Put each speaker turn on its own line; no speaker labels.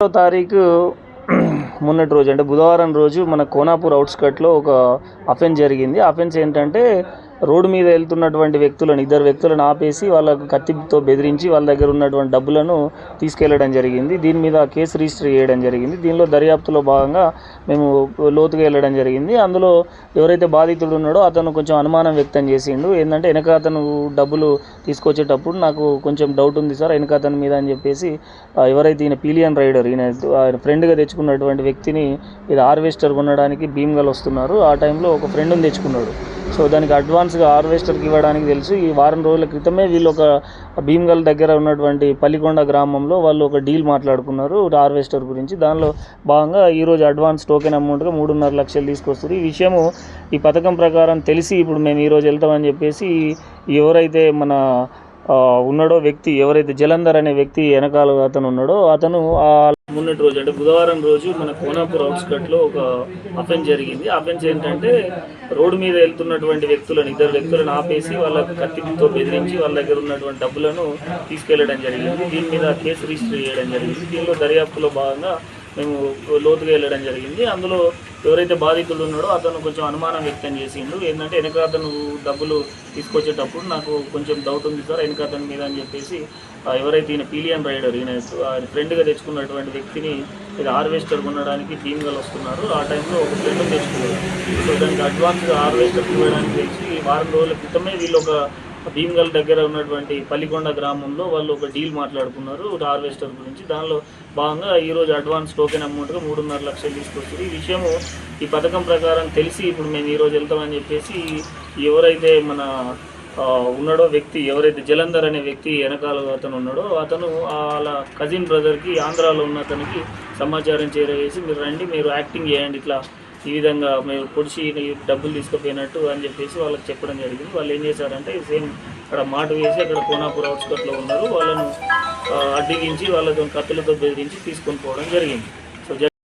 ఒకటో తారీఖు మొన్నటి రోజు అంటే బుధవారం రోజు మన కోనాపూర్ అవుట్స్కట్లో ఒక అఫెన్స్ జరిగింది. అఫెన్స్ ఏంటంటే రోడ్డు మీద వెళ్తున్నటువంటి వ్యక్తులను ఇద్దరు వ్యక్తులను ఆపేసి వాళ్ళకు కత్తితో బెదిరించి వాళ్ళ దగ్గర ఉన్నటువంటి డబ్బులను తీసుకెళ్ళడం జరిగింది. దీని మీద కేసు రిజిస్టర్ చేయడం జరిగింది. దీనిలో దర్యాప్తులో భాగంగా మేము లోతుగా వెళ్ళడం జరిగింది. అందులో ఎవరైతే బాధితుడు ఉన్నాడో అతను కొంచెం అనుమానం వ్యక్తం చేసిండు. ఏంటంటే వెనక అతను డబ్బులు తీసుకొచ్చేటప్పుడు నాకు కొంచెం డౌట్ ఉంది సార్ వెనక అతని మీద అని చెప్పేసి ఎవరైతే ఈయన పీలియన్ రైడర్ ఈయన ఆయన ఫ్రెండ్గా తెచ్చుకున్నటువంటి వ్యక్తిని ఇది హార్వెస్టర్ కొనడానికి భీమ్గల్ వస్తున్నారు. ఆ టైంలో ఒక ఫ్రెండ్ని తెచ్చుకున్నాడు. సో దానికి అడ్వాన్స్గా హార్వెస్టర్కి ఇవ్వడానికి తెలుసు. ఈ వారం రోజుల క్రితమే వీళ్ళు ఒక భీమ్గల్ దగ్గర ఉన్నటువంటి పల్లికొండ గ్రామంలో వాళ్ళు ఒక డీల్ మాట్లాడుకున్నారు హార్వెస్టర్ గురించి. దానిలో భాగంగా ఈరోజు అడ్వాన్స్ టోకెన్ అమౌంట్గా మూడున్నర లక్షలు తీసుకొస్తారు ఈ విషయము ఈ పథకం ప్రకారం తెలిసి ఇప్పుడు మేము ఈరోజు వెళ్తామని చెప్పేసి ఎవరైతే మన ఉన్నాడో వ్యక్తి ఎవరైతే జలంధర్ అనే వ్యక్తి వెనకాల అతను ఉన్నాడో అతను మొన్నటి రోజు అంటే బుధవారం రోజు మన కోనాపూర్ అవుట్స్కట్లో ఒక అఫెన్స్ జరిగింది. అఫెన్స్ ఏంటంటే రోడ్డు మీద వెళ్తున్నటువంటి వ్యక్తులను ఇద్దరు వ్యక్తులను ఆపేసి వాళ్ళ కత్తితో బెదిరించి వాళ్ళ దగ్గర ఉన్నటువంటి డబ్బులను తీసుకెళ్ళడం జరిగింది. దీని మీద కేసు రిజిస్టర్ చేయడం జరిగింది. దీనిలో దర్యాప్తులో భాగంగా మేము లోతుగా వెళ్ళడం జరిగింది. అందులో ఎవరైతే బాధితులు ఉన్నాడో అతను కొంచెం అనుమానం వ్యక్తం చేసిండు. ఏంటంటే వెనక అతను డబ్బులు తీసుకొచ్చేటప్పుడు నాకు కొంచెం డౌట్ ఉంది సార్ వెనక అతని మీద అని చెప్పేసి ఎవరైతే ఈయన పీలియన్ రైడర్ ఈయన ఆయన ఫ్రెండ్గా తెచ్చుకున్నటువంటి వ్యక్తిని ఇది హార్వెస్టర్ కొనడానికి టీమ్గా వస్తున్నారు. ఆ టైంలో ఒక ఫ్రెండ్ తెచ్చుకున్నారు. సో దానికి అడ్వాన్స్గా హార్వెస్టర్ ఇవ్వడానికి తెలిసి వారం రోజుల క్రితమే వీళ్ళు ఒక భీమ్గల్ దగ్గర ఉన్నటువంటి పల్లికొండ గ్రామంలో వాళ్ళు ఒక డీల్ మాట్లాడుకున్నారు హార్వెస్టర్ గురించి. దానిలో భాగంగా ఈరోజు అడ్వాన్స్ టోకెన్ అమౌంట్గా మూడున్నర లక్షలు తీసుకొచ్చింది ఈ విషయము ఈ పథకం ప్రకారం తెలిసి ఇప్పుడు మేము ఈరోజు వెళ్తామని చెప్పేసి ఎవరైతే మన ఉన్నాడో వ్యక్తి ఎవరైతే జలంధర్ అనే వ్యక్తి వెనకాల అతను ఉన్నాడో అతను వాళ్ళ కజిన్ బ్రదర్కి ఆంధ్రాలో ఉన్న అతనికి సమాచారం చేరవేసి మీరు రండి మీరు యాక్టింగ్ చేయండి ఇట్లా ఈ విధంగా మేము పొడిచి డబ్బులు తీసుకుపోయినట్టు అని చెప్పేసి వాళ్ళకి చెప్పడం జరిగింది. వాళ్ళు ఏం చేశారంటే సేమ్ అక్కడ మాట వేసి అక్కడ కోనాపూర్ అవుట్స్కట్లో ఉన్నారు. వాళ్ళను అడ్డగించి వాళ్ళతో కత్తులతో బెదిరించి తీసుకొని పోవడం జరిగింది.